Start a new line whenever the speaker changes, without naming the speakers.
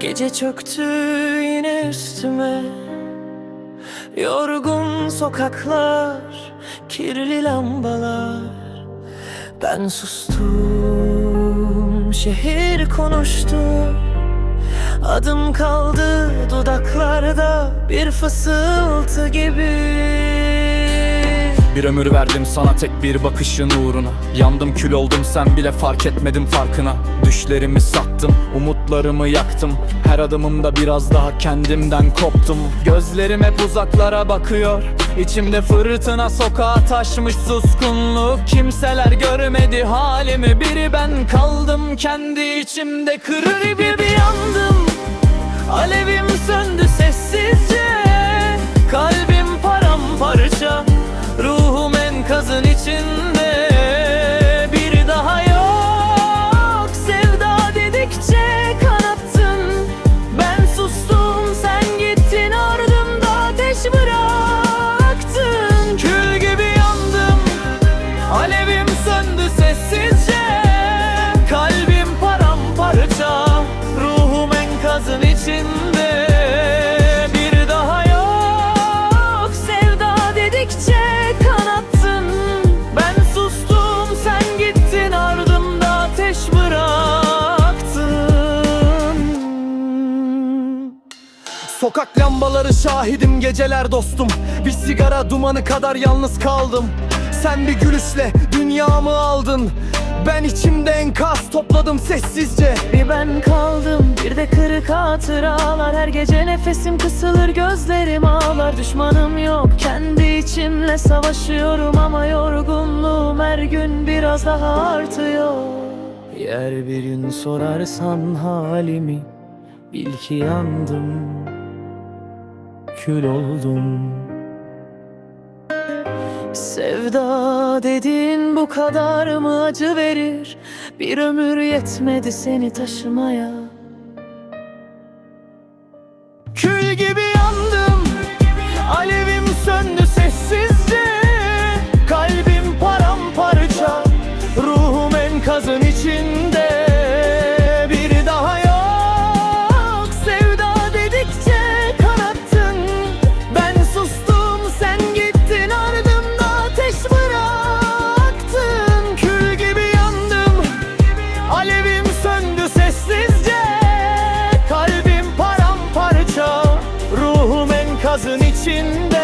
Gece çöktü yine üstüme. Yorgun sokaklar Kirli lambalar. Ben sustum Şehir konuştu. Adım kaldı dudaklarda Bir fısıltı gibi
Bir ömür verdim sana tek bir bakışın uğruna. Yandım kül oldum sen bile fark etmedin farkına. Düşlerimi sattım, umutlarımı yaktım. Her adımımda biraz daha kendimden koptum. Gözlerim hep uzaklara bakıyor. İçimde fırtına sokağa taşmış suskunluk. Kimseler görmedi halimi. Biri ben kaldım kendi içimde kırır gibi
yandım. Alevim söndü içinde Bir daha yok. Sevda dedikçe kanattın. Ben sustum sen gittin ardımda ateş bıraktın. Kül gibi yandım Alevim söndü sessizce. Kalbim paramparça Ruhum enkazın içinde
Sokak lambaları şahidim geceler dostum. Bir sigara dumanı kadar yalnız kaldım. Sen bir gülüşle dünyamı aldın. Ben içimde enkaz topladım sessizce.
Bir ben kaldım bir de kırık hatıralar. Her gece nefesim kısılır gözlerim ağlar. Düşmanım yok kendi içimle savaşıyorum Ama yorgunluğum her gün biraz daha artıyor. Yer bir gün sorarsan halimi Bil ki yandım Kül oldum Sevda dediğin bu kadar mı acı verir? Bir ömür yetmedi seni taşımaya
Kül gibi boğazın içinde